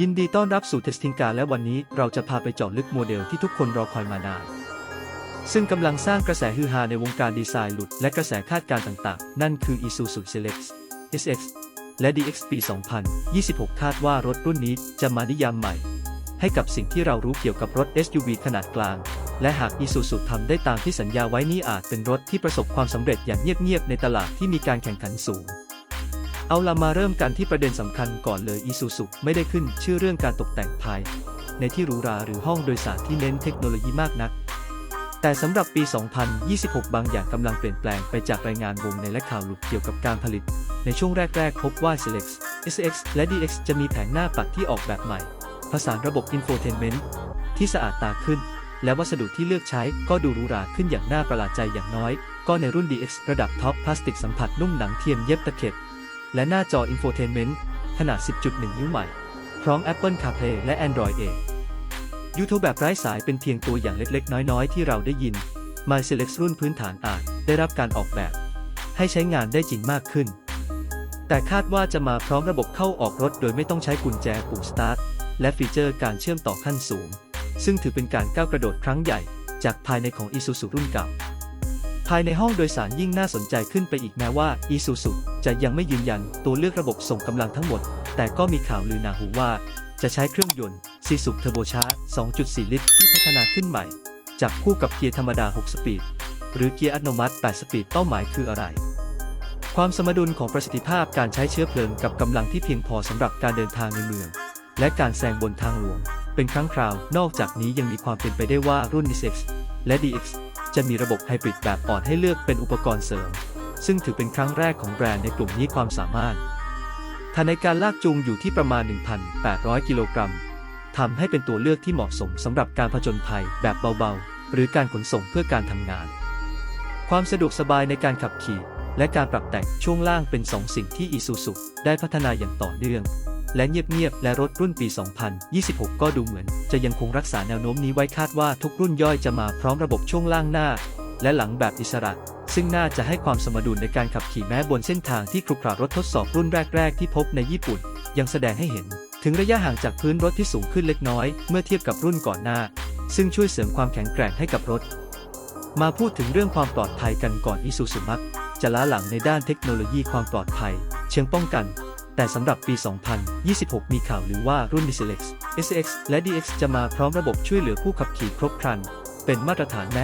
ยินดีต้อนรับสู่เทสติงกาและวันนี้เราจะพาไปเจาะลึกโมเดลที่ทุกคนรอคอยมานาน ซึ่งกำลังสร้างกระแสฮือฮาในวงการดีไซน์หลุด และกระแสคาดการณ์ต่างๆ นั่นคือ Isuzu Select SX และ DX ปี 2026 คาดว่ารถรุ่นนี้จะมานิยามใหม่ ให้กับสิ่งที่เรารู้เกี่ยวกับรถ SUV ขนาดกลาง และหาก Isuzu ทำได้ตามที่สัญญาไว้นี่อาจเป็นรถที่ประสบความสำเร็จอย่างเงียบๆในตลาดที่มีการแข่งขันสูง เอาละมาเริ่มกันที่ประเด็นสำคัญก่อนเลย Isuzu ไม่ได้ขึ้นชื่อเรื่องการตกแต่งภาย ในที่หรูหราหรือห้องโดยสารที่เน้นเทคโนโลยีมากนัก แต่สำหรับปี 2026 บางอย่างกำลังเปลี่ยนแปลงไปจากรายงานวงในและข่าวหลุดเกี่ยวกับการผลิต ในช่วงแรก ๆ พบว่า Select SX และ DX จะมีแผงหน้าปัดที่ออกแบบใหม่ ผสานระบบ Infotainment ที่สะอาดตาขึ้น และวัสดุที่เลือกใช้ก็ดูหรูหราขึ้นอย่างน่าประหลาดใจอย่างน้อย ก็ในรุ่น DX ระดับท็อปพลาสติกสัมผัสนุ่มหนังเทียมเย็บตะเข็บ และหน้าจอ Infotainment ขนาด 10.1 นิ้วใหม่ พร้อม Apple CarPlay และ Android A ยูทูบแบบไร้สายเป็นเพียงตัวอย่างเล็กๆ น้อยๆ ที่เราได้ยิน My Select รุ่นพื้นฐานอาจได้รับการออกแบบ ให้ใช้งานได้จริงมากขึ้น แต่คาดว่าจะมาพร้อมระบบเข้าออกรถ โดยไม่ต้องใช้กุญแจปุ่ม Start และฟีเจอร์การเชื่อมต่อขั้นสูง ซึ่งถือเป็นการก้าวกระโดดครั้งใหญ่ จากภายในของ Isuzu รุ่นเก่าายในห้องโดยสารยิ่งน่าสนใจขึ้นไปอีกแม้ว่า Isuzu จะยังไม่ยืนยันตัวเลือกระบบส่งกำลังทั้งหมด แต่ก็มีข่าวลือหนาหูว่า จะใช้เครื่องยนต์ซีสุเทอร์โบชาร์2.4 ลิตร ที่พัฒนาขึ้นใหม่จับคู่กับเกียร์ธรรมดา 6 สปีด หรือเกียร์อัตโนมัติ 8 สปีดเป้าหมายคืออะไร ความสมดุลของประสิทธิภาพการใช้เชื้อเพลิงกับกำลังที่เพียงพอสำหรับการเดินทางในเมือง และการแซงบนทางหลวงเป็นครั้งคราว นอกจากนี้ยังมีความเป็นไปได้ว่ารุ่น DX และ DX จะมีระบบไฮบริดแบบอ่อนให้เลือกเป็นอุปกรณ์เสริม ซึ่งถือเป็นครั้งแรกของแบรนด์ในกลุ่มนี้ความสามารถฐานในการลากจูงอยู่ที่ประมาณ 1,800 กิโลกรัมทำให้เป็นตัวเลือกที่เหมาะสมสำหรับการผจญภัยแบบเบาๆ หรือการขนส่งเพื่อการทำงาน ความสะดวกสบายในการขับขี่ และการปรับแต่งช่วงล่างเป็นสองสิ่งที่ Isuzu ได้พัฒนาอย่างต่อเนื่อง และเงียบๆ และรถรุ่นปี 2026 ก็ดูเหมือน จะยังคงรักษาแนวโน้มนี้ไว้คาดว่าทุกรุ่นย่อยจะมาพร้อมระบบช่วงล่างหน้า และหลังแบบอิสระ ซึ่งน่าจะให้ความสมดุลในการขับขี่แม้บนเส้นทางที่ครุขระรถทดสอบรุ่นแรก ๆ ที่พบในญี่ปุ่น ยังแสดงให้เห็น ถึงระยะห่างจากพื้นรถที่สูงขึ้นเล็กน้อยเมื่อเทียบกับรุ่นก่อนหน้า ซึ่งช่วยเสริมความแข็งแกร่งให้กับรถ มาพูดถึงเรื่องความปลอดภัยกันก่อน Isuzu มักจะล้าหลังในด้านเทคโนโลยีความปลอดภัย เชิงป้องกัน แต่สำหรับปี 2026 มีข่าวหรือว่ารุ่น Select SX และ DX จะมาพร้อมระบบช่วยเหลือผู้ขับขี่ครบครัน เป็นมาตรฐานแม้